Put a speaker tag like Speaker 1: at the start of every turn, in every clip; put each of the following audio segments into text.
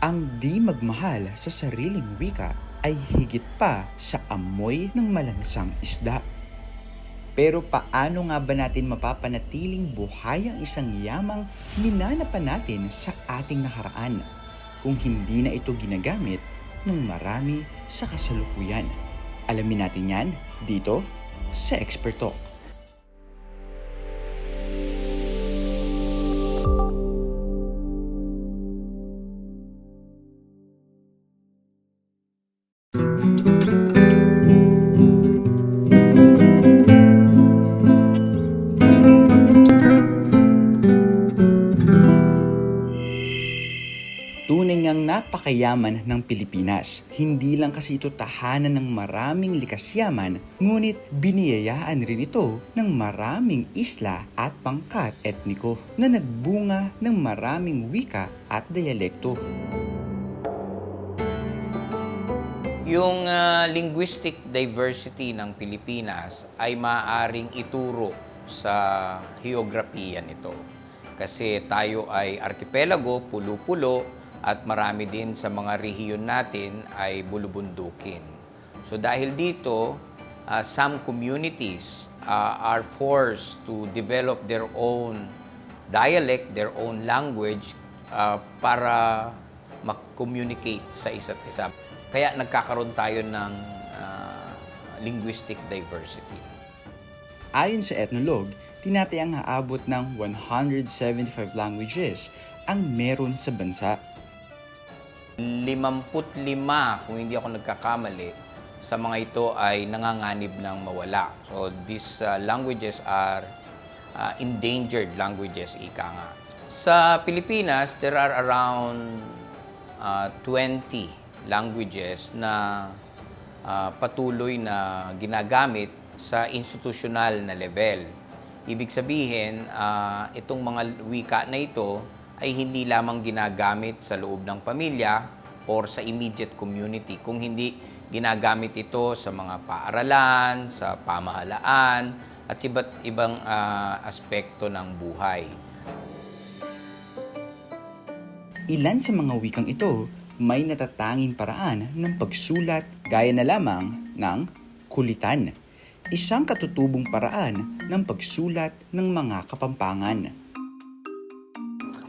Speaker 1: Ang di magmahal sa sariling wika ay higit pa sa amoy ng malansang isda. Pero paano nga ba natin mapapanatiling buhay ang isang yamang minanapan natin sa ating nakaraan kung hindi na ito ginagamit ng marami sa kasalukuyan? Alamin natin yan dito sa Expert Talk. Napakayaman ng Pilipinas. Hindi lang kasi ito tahanan ng maraming likas yaman, ngunit biniyayaan rin ito ng maraming isla at pangkat etniko na nagbunga ng maraming wika at dialekto.
Speaker 2: Yung ah, linguistic diversity ng Pilipinas ay maaaring ituro sa geografiya nito. Kasi tayo ay archipelago, pulo-pulo, at marami din sa mga rehiyon natin ay bulubundukin. So dahil dito, ah, some communities ah, are forced to develop their own dialect, their own language ah, para mag-communicate sa isa't isa. Kaya nagkakaroon tayo ng ah, linguistic diversity.
Speaker 1: Ayon sa ethnologue, tinatayang haabot ng 175 languages ang meron sa bansa.
Speaker 2: 55, kung hindi ako nagkakamali, sa mga ito ay nanganganib ng mawala. So these uh, languages are uh, endangered languages, ika nga. Sa Pilipinas, there are around uh, 20 languages na uh, patuloy na ginagamit sa institutional na level. Ibig sabihin, ah, itong mga wika na ito ay hindi lamang ginagamit sa loob ng pamilya or sa immediate community, kung hindi ginagamit ito sa mga paaralan, sa pamahalaan, at iba't ibang ah, aspekto ng buhay.
Speaker 1: Ilan sa mga wikang ito may natatanging paraan ng pagsulat gaya na lamang ng kulitan, isang katutubong paraan ng pagsulat ng mga kapampangan.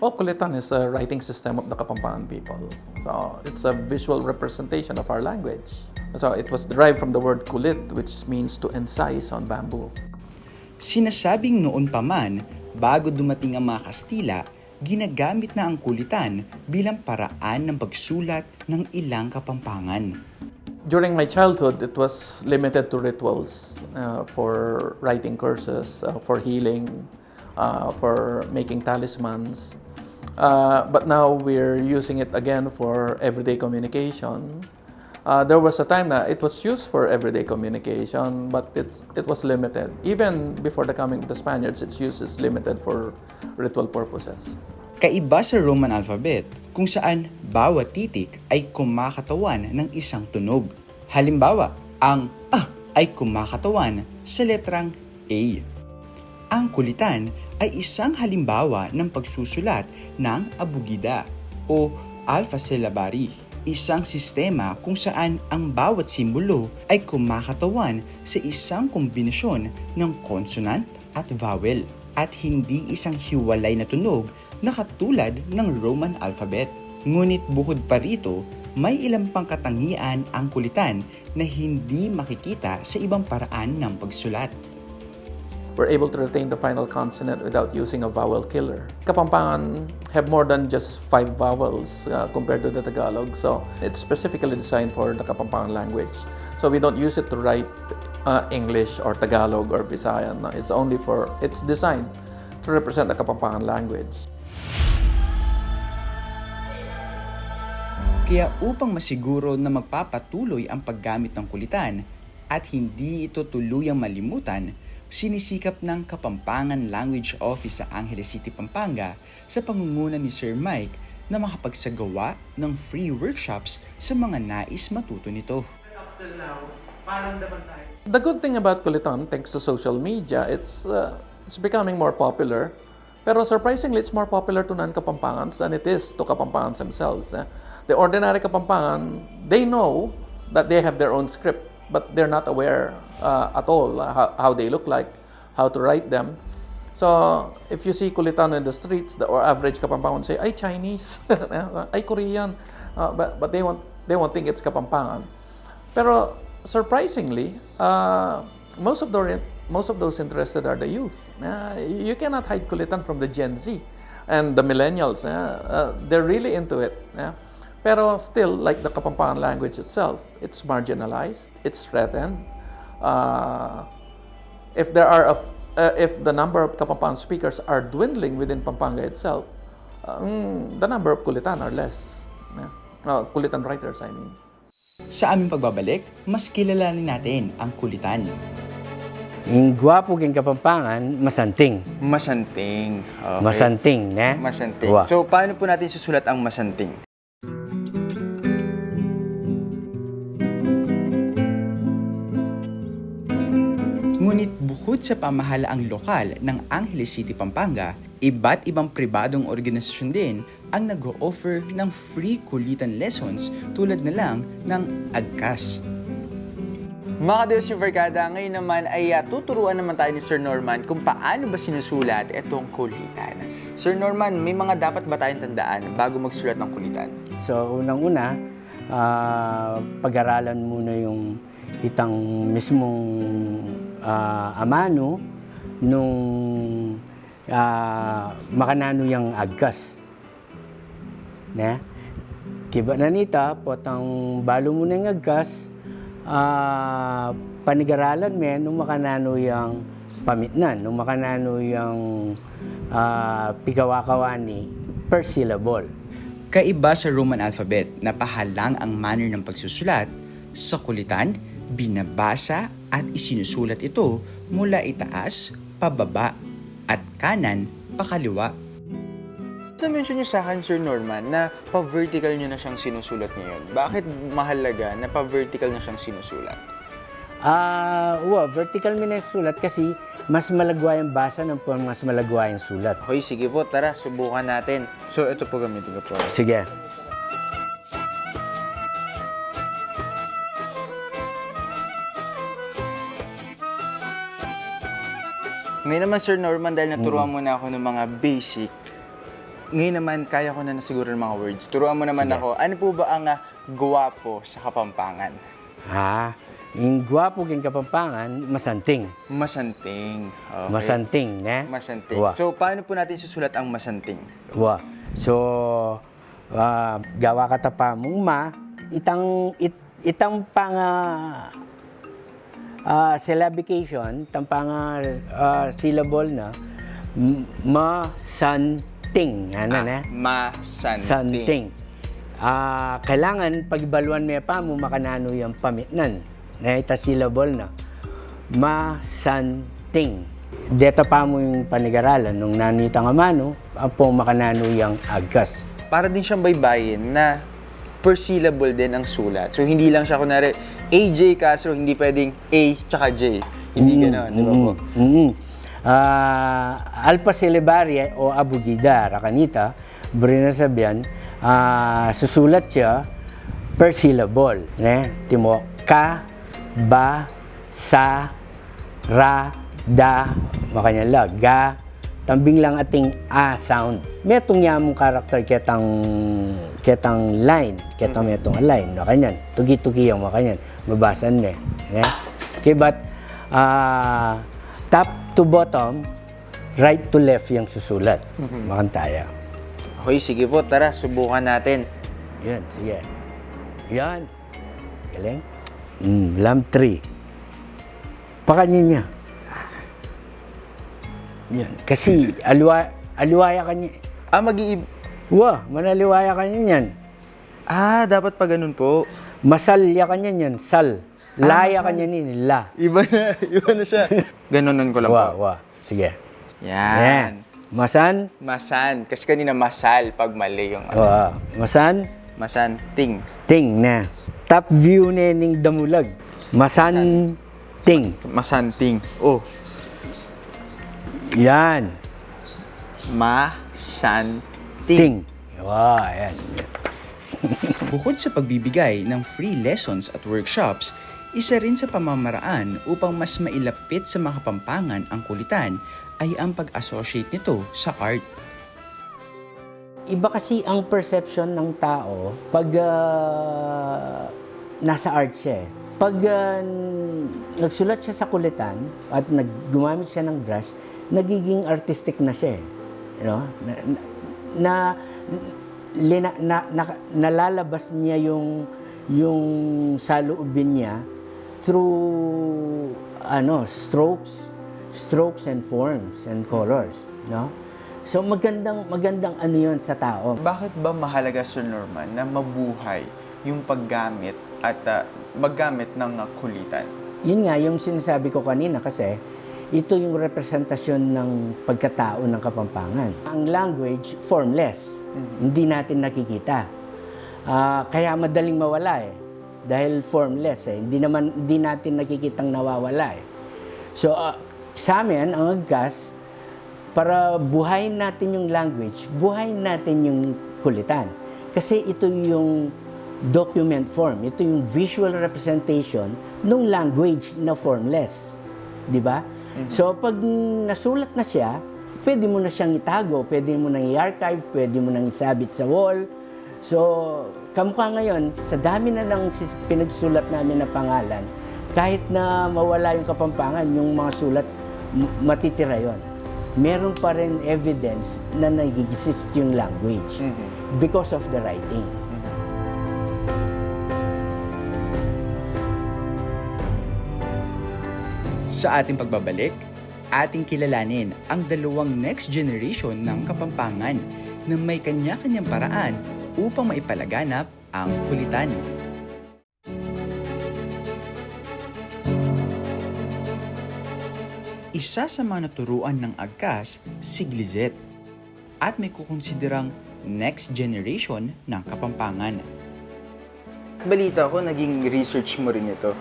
Speaker 3: Well, Kulitan is a writing system of the Kapampangan people. So it's a visual representation of our language. So it was derived from the word kulit, which means to incise on bamboo.
Speaker 1: Sinasabing noon pa man, bago dumating ang mga Kastila, ginagamit na ang kulitan bilang paraan ng pagsulat ng ilang kapampangan.
Speaker 3: During my childhood, it was limited to rituals uh, for writing curses, uh, for healing, uh, for making talismans. Uh, but now we're using it again for everyday communication. Uh, there was a time that it was used for everyday communication, but it's, it was limited. Even before the coming of the Spaniards, its use is limited for ritual purposes.
Speaker 1: Kaiba sa Roman alphabet kung saan bawat titik ay kumakatawan ng isang tunog. Halimbawa, ang A ay kumakatawan sa letrang A. Ang kulitan ay isang halimbawa ng pagsusulat ng abugida o alpha syllabary, isang sistema kung saan ang bawat simbolo ay kumakatawan sa isang kombinasyon ng consonant at vowel at hindi isang hiwalay na tunog na katulad ng Roman alphabet. Ngunit bukod pa rito, may ilang pang katangian ang kulitan na hindi makikita sa ibang paraan ng pagsulat.
Speaker 3: We're able to retain the final consonant without using a vowel killer. Kapampangan have more than just five vowels uh, compared to the Tagalog, so it's specifically designed for the Kapampangan language. So we don't use it to write uh, English or Tagalog or Visayan. It's only for, it's designed to represent the Kapampangan language.
Speaker 1: Kaya upang masiguro na magpapatuloy ang paggamit ng kulitan at hindi ito tuluyang malimutan, sinisikap ng Kapampangan Language Office sa Angeles City, Pampanga sa pangunguna ni Sir Mike na makapagsagawa ng free workshops sa mga nais matuto nito.
Speaker 3: The good thing about Kulitan, thanks to social media, it's uh, it's becoming more popular. Pero surprisingly, it's more popular to non-Kapampangans than it is to Kapampangans themselves. eh. The ordinary Kapampangan, they know that they have their own script, but they're not aware uh, at all uh, how, how they look like, how to write them. So, if you see Kulitano in the streets, the or average Kapampangan say, ay Chinese, ay Korean, Uh, but, but they, won't, they won't think it's Kapampangan. Pero surprisingly, uh, most of the most of those interested are the youth. Uh, you cannot hide Kulitan from the Gen Z and the millennials. uh, uh, they're really into it. yeah. Pero still, like the Kapampangan language itself, it's marginalized, it's threatened. Uh, if there are a f- uh, if the number of Kapampangan speakers are dwindling within Pampanga itself, uh, mm, the number of Kulitan are less. Yeah. Uh, Kulitan writers, I mean.
Speaker 1: Sa aming pagbabalik, mas kilalanin natin ang kulitan.
Speaker 4: Yung gwapo king kapampangan, masanting.
Speaker 5: Masanting. Okay.
Speaker 4: Masanting, ne?
Speaker 5: Masanting.
Speaker 4: Wa.
Speaker 5: So, paano po natin susulat ang masanting?
Speaker 1: Bukod sa pamahalaang lokal ng Angeles City, Pampanga, iba't ibang pribadong organisasyon din ang nag-offer ng free kulitan lessons tulad na lang ng AGCAS.
Speaker 5: Mga kadelos yung Vergada, ngayon naman ay ah, tuturuan naman tayo ni Sir Norman kung paano ba sinusulat itong kulitan. Sir Norman, may mga dapat ba tayong tandaan bago magsulat ng kulitan?
Speaker 4: So, unang-una, ah, pag-aralan muna yung itang mismong ah, amano nung ah, makanano yung agkas. Ne? Kiba na nita, potang balo mo na yung agkas, ah, panigaralan me nung makanano yung pamitnan, nung makanano yung ah, pikawakawani per syllable.
Speaker 1: Kaiba sa Roman alphabet na pahalang ang manner ng pagsusulat, sa kulitan, binabasa at isinusulat ito mula itaas, pababa, at kanan, pakaliwa.
Speaker 5: So, mention niyo sa akin, Sir Norman, na pa-vertical niyo na siyang sinusulat ngayon. Bakit mahalaga na pa-vertical na siyang sinusulat?
Speaker 4: Ah, uh, vertical mo na yung sulat kasi mas malagwa yung basa ng po mas malagwa yung sulat.
Speaker 5: Okay, sige po, tara, subukan natin. So, ito po gamitin ko po.
Speaker 4: Sige.
Speaker 5: Ngayon naman, Sir Norman, dahil naturuan mo na ako ng mga basic, ngayon naman, kaya ko na na siguro ng mga words. Turuan mo naman
Speaker 4: Sige.
Speaker 5: ako, ano po ba ang ah, guwapo sa Kapampangan?
Speaker 4: Ha? Yung gwapo king kapampangan, masanting.
Speaker 5: Masanting. Okay.
Speaker 4: Masanting, ne?
Speaker 5: Masanting.
Speaker 4: Wa.
Speaker 5: So, paano po natin susulat ang masanting?
Speaker 4: Wa. So, ah, gawa ka ta pa mong ma, itang, it, itang pang ah, ah, syllabication, itang pang ah, syllable na, masanting. Ano na?
Speaker 5: Masanting.
Speaker 4: Santing. Ah, kailangan pag-ibaluan mo pa mo makanano yung pamitnan. Na ita syllable na. Masanting. Deta pa mo yung panigaralan nung nanita nga mano, apo makanano yung agkas.
Speaker 5: Para din siyang baybayin na per syllable din ang sulat. So, hindi lang siya, kunwari, AJ Castro, hindi pwedeng A tsaka J. Hindi gano'n, di ba po?
Speaker 4: Mm. Ah, alpha syllabaria o abugida, rakanita, brina sabihan, ah, susulat siya per syllable. Ne? Timo, ka, ba, sa, ra, da, makanya la, ga, tambing lang ating a sound. Metong yamong karakter ketang ketang line, ketang metong a line, no kanyan. Tugi-tugi yung makanyan. Mabasan me. Ne? Okay, but ah, top to bottom, right to left yung susulat. Makantaya.
Speaker 5: Okay, sige po, tara, subukan natin.
Speaker 4: Yan, sige. Yan. Galing. Mm, lam 3. Pakanyin niya. Yan. Kasi alwa, alwaya ka niya.
Speaker 5: Ah, mag-iib...
Speaker 4: Wah, manaliwaya ka niya yan.
Speaker 5: Ah, dapat pa ganun po.
Speaker 4: Masalya ka niya yan. Sal. Laya ka niya ni la.
Speaker 5: Iba na, iba na siya. Ganunan ko lang
Speaker 4: Wah,
Speaker 5: po.
Speaker 4: wah. Sige.
Speaker 5: Yan.
Speaker 4: Yan. Masan.
Speaker 5: Masan. Kasi kanina masal pag mali yung ano.
Speaker 4: Wah. Masan.
Speaker 5: Masan. Ting.
Speaker 4: Ting na. Top view na ning damulag. Masan. Ting.
Speaker 5: Masanting. Oh.
Speaker 4: Yan.
Speaker 5: masanting.
Speaker 4: Ting. Wow, ayan.
Speaker 1: Bukod sa pagbibigay ng free lessons at workshops, isa rin sa pamamaraan upang mas mailapit sa mga kapampangan ang kulitan ay ang pag-associate nito sa art.
Speaker 4: Iba kasi ang perception ng tao pag ah, nasa art siya. eh. Pag ah, nagsulat siya sa kulitan at nag gumamit siya ng brush, nagiging artistic na siya. eh. You know? Na, na, lina- na- na- nalalabas niya yung yung saloobin niya through ano strokes strokes and forms and colors no so magandang magandang ano yun sa tao
Speaker 5: Bakit ba mahalaga, Sir Norman, na mabuhay yung paggamit at ah, maggamit ng ah, kulitan?
Speaker 4: yun nga yung sinasabi ko kanina kasi ito yung representasyon ng pagkatao ng Kapampangan. Ang language, formless. Hindi natin nakikita. Ah, kaya madaling mawala eh. Dahil formless eh. Hindi, naman, hindi natin nakikitang nawawala eh. So, ah, sa amin, ang agkas, para buhayin natin yung language, buhayin natin yung kulitan. Kasi ito yung document form, ito yung visual representation ng language na formless. Di ba? So, pag nasulat na siya, pwede mo na siyang itago, pwede mo nang i-archive, pwede mo nang isabit sa wall. So, kamukha ngayon, sa dami na ng pinagsulat namin na pangalan, kahit na mawala yung kapampangan, yung mga sulat, matitira yon. Meron pa rin evidence na nag-exist yung language because of the writing.
Speaker 1: Sa ating pagbabalik, ating kilalanin ang dalawang next generation ng Kapampangan na may kanya-kanyang paraan upang maipalaganap ang kulitan. Isa sa mga naturuan ng Agkas, si Glizet, at may kukonsiderang next generation ng Kapampangan.
Speaker 5: Balita ko, naging research mo rin ito.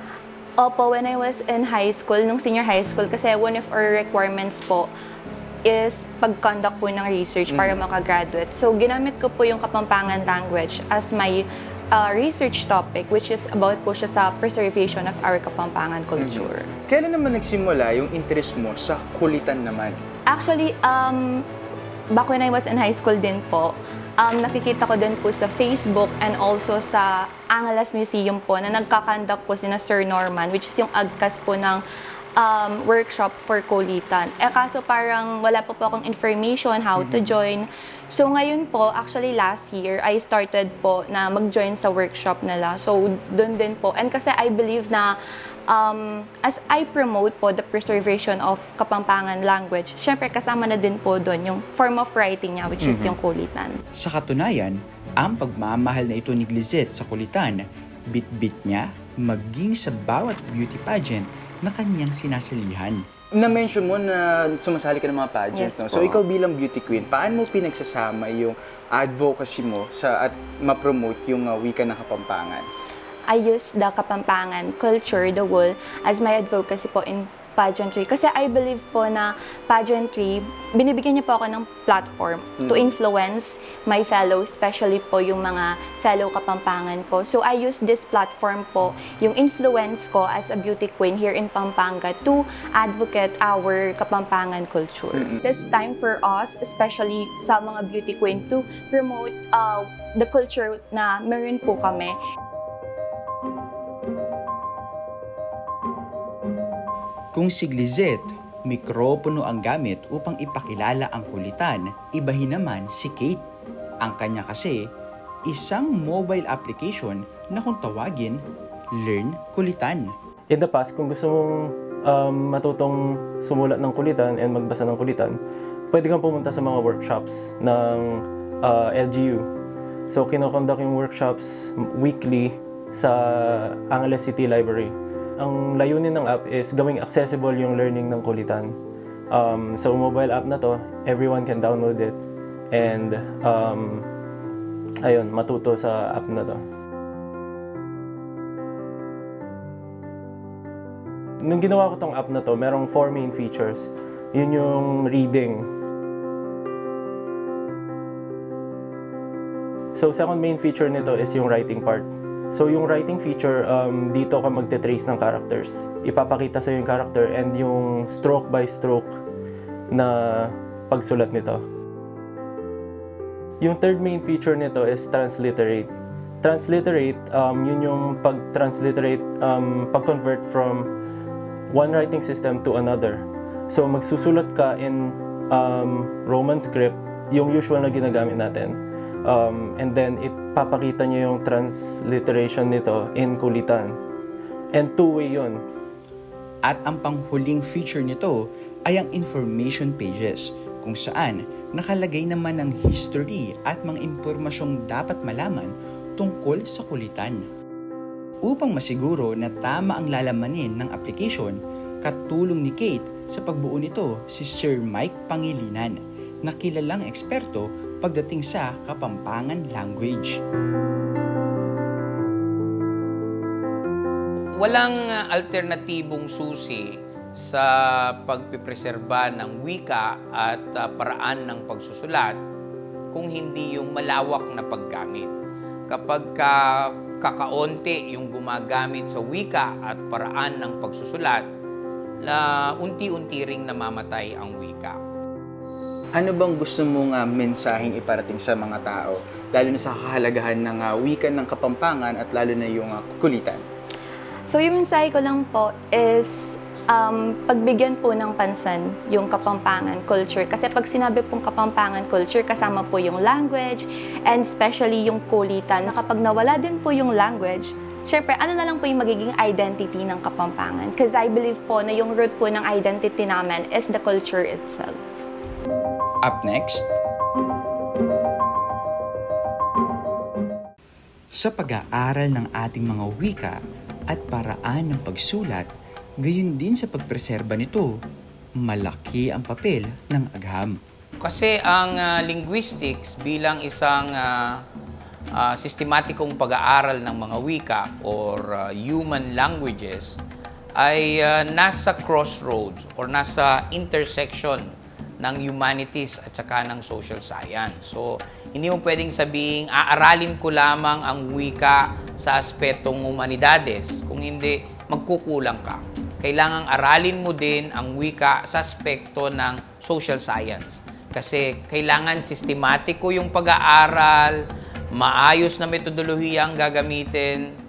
Speaker 6: Opo, when I was in high school, nung senior high school, kasi one of our requirements po is pag-conduct po ng research para makagraduate. So, ginamit ko po yung Kapampangan language as my uh, research topic, which is about po siya sa preservation of our Kapampangan culture.
Speaker 5: Kailan naman nagsimula yung interest mo sa kulitan naman?
Speaker 6: Actually, um, back when I was in high school din po, um, nakikita ko din po sa Facebook and also sa Angeles Museum po na nagkakandak po sina Sir Norman, which is yung agkas po ng um, workshop for kulitan. Eh kaso parang wala pa po akong information how to join. So ngayon po, actually last year, I started po na mag-join sa workshop nila. So doon din po. And kasi I believe na um, as I promote po the preservation of Kapampangan language, syempre kasama na din po doon yung form of writing niya, which is yung kulitan.
Speaker 1: Sa katunayan, ang pagmamahal na ito ni Glizet sa kulitan, bit-bit niya maging sa bawat beauty pageant na kanyang sinasalihan.
Speaker 5: Na-mention mo na sumasali ka ng mga pageant,
Speaker 6: Yes
Speaker 5: no?
Speaker 6: po.
Speaker 5: So, ikaw bilang beauty queen, paano mo pinagsasama yung advocacy mo sa at ma-promote yung uh, wika ng Kapampangan?
Speaker 6: I use the Kapampangan culture, the wool, as my advocacy po in pageantry. Kasi I believe po na pageantry, binibigyan niya po ako ng platform to influence my fellow, especially po yung mga fellow Kapampangan ko. So I use this platform po, yung influence ko as a beauty queen here in Pampanga to advocate our Kapampangan culture. This time for us, especially sa mga beauty queen, to promote uh, the culture na meron po kami.
Speaker 1: Kung si Glizet, mikropono ang gamit upang ipakilala ang kulitan, ibahin naman si Kate. Ang kanya kasi, isang mobile application na kung tawagin, Learn Kulitan.
Speaker 7: In the past, kung gusto mong um, matutong sumulat ng kulitan and magbasa ng kulitan, pwede kang pumunta sa mga workshops ng uh, LGU. So, kinokonduct yung workshops weekly sa Angeles City Library ang layunin ng app is gawing accessible yung learning ng kulitan. Um, so mobile app na to, everyone can download it and um, ayun, matuto sa app na to. Nung ginawa ko tong app na to, merong four main features. Yun yung reading. So second main feature nito is yung writing part. So, yung writing feature, um, dito ka magte-trace ng characters. Ipapakita sa yung character and yung stroke by stroke na pagsulat nito. Yung third main feature nito is transliterate. Transliterate, um, yun yung pag-transliterate, um, pag-convert from one writing system to another. So, magsusulat ka in um, Roman script, yung usual na ginagamit natin. Um, and then, ipapakita niya yung transliteration nito in kulitan. And two-way yun.
Speaker 1: At ang panghuling feature nito ay ang information pages kung saan nakalagay naman ang history at mga impormasyong dapat malaman tungkol sa kulitan. Upang masiguro na tama ang lalamanin ng application, katulong ni Kate sa pagbuo nito si Sir Mike Pangilinan na kilalang eksperto pagdating sa Kapampangan language.
Speaker 2: Walang uh, alternatibong susi sa pagpipreserba ng wika at uh, paraan ng pagsusulat kung hindi yung malawak na paggamit. Kapag ka, kakaonte yung gumagamit sa wika at paraan ng pagsusulat, la unti-unti ring namamatay ang wika.
Speaker 5: Ano bang gusto mong uh, mensaheng iparating sa mga tao? Lalo na sa kahalagahan ng uh, wika ng Kapampangan at lalo na yung uh, kulitan.
Speaker 6: So yung mensahe ko lang po is um, pagbigyan po ng pansan yung Kapampangan culture. Kasi pag sinabi pong Kapampangan culture, kasama po yung language and especially yung kulitan. Na kapag nawala din po yung language, syempre ano na lang po yung magiging identity ng Kapampangan. Because I believe po na yung root po ng identity namin is the culture itself.
Speaker 1: Up next, sa pag-aaral ng ating mga wika at paraan ng pagsulat, gayon din sa pagpreserba nito, malaki ang papel ng agham.
Speaker 2: Kasi ang ah, linguistics bilang isang ah, ah, sistematikong pag-aaral ng mga wika or ah, human languages ay ah, nasa crossroads or nasa intersection ng humanities at saka ng social science. So, hindi mo pwedeng sabihin, aaralin ko lamang ang wika sa aspetong humanidades. Kung hindi, magkukulang ka. Kailangang aralin mo din ang wika sa aspekto ng social science. Kasi kailangan sistematiko yung pag-aaral, maayos na metodolohiya ang gagamitin,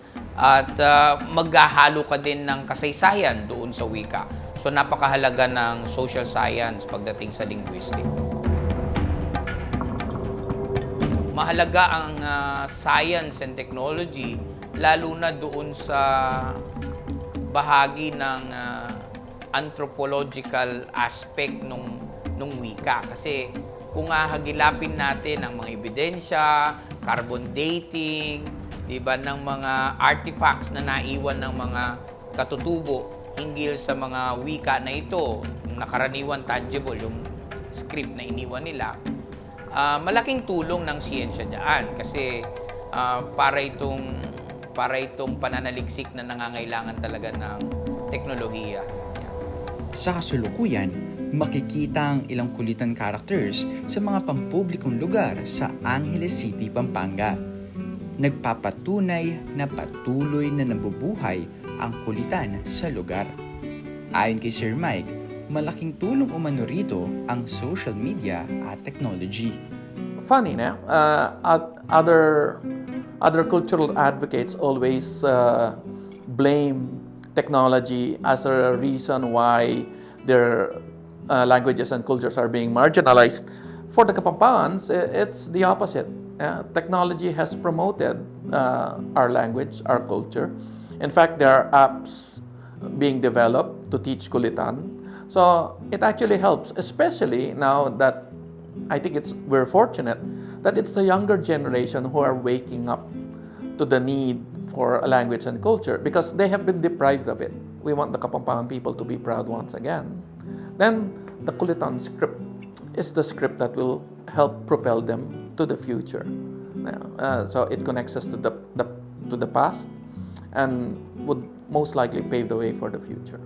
Speaker 2: at ah, maghahalo ka din ng kasaysayan doon sa wika. So napakahalaga ng social science pagdating sa linguistic. Mahalaga ang ah, science and technology lalo na doon sa bahagi ng ah, anthropological aspect nung nung wika kasi kung hahagilapin natin ang mga ebidensya, carbon dating, 'di ba ng mga artifacts na naiwan ng mga katutubo hinggil sa mga wika na ito, yung nakaraniwan tangible, yung script na iniwan nila, ah, malaking tulong ng siyensya diyan kasi ah, para itong para itong pananaliksik na nangangailangan talaga ng teknolohiya.
Speaker 1: Sa kasulukuyan, makikita ang ilang kulitan characters sa mga pampublikong lugar sa Angeles City, Pampanga. Nagpapatunay na patuloy na nabubuhay ang kulitan sa lugar. Ayon kay Sir Mike, malaking tulong umano rito ang social media at technology.
Speaker 3: funny na uh, oth- other other cultural advocates always uh, blame technology as a reason why their uh, languages and cultures are being marginalized for the Kapampans it's the opposite Uh, technology has promoted uh, our language our culture in fact there are apps being developed to teach Kulitan so it actually helps especially now that I think it's we're fortunate that it's the younger generation who are waking up to the need for a language and culture because they have been deprived of it. We want the Kapampangan people to be proud once again. Then the Kulitan script is the script that will help propel them to the future. Uh, so it connects us to the, the to the past and would most likely pave the way for the future.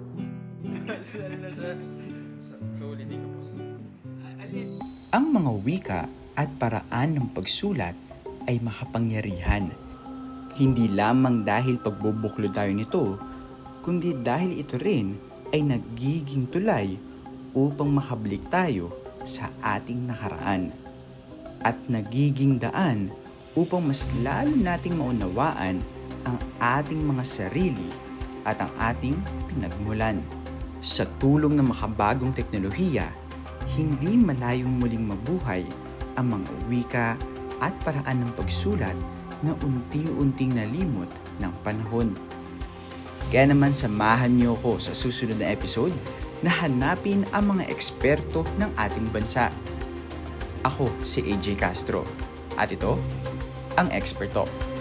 Speaker 1: Ang mga wika at paraan ng pagsulat ay makapangyarihan. Hindi lamang dahil pagbubuklo tayo nito, kundi dahil ito rin ay nagiging tulay upang makablik tayo sa ating nakaraan at nagiging daan upang mas lalo nating maunawaan ang ating mga sarili at ang ating pinagmulan. Sa tulong ng makabagong teknolohiya, hindi malayong muling mabuhay ang mga wika at paraan ng pagsulat na unti-unting nalimot ng panahon. Kaya naman samahan niyo ko sa susunod na episode na hanapin ang mga eksperto ng ating bansa. Ako si AJ Castro at ito ang Expert Talk.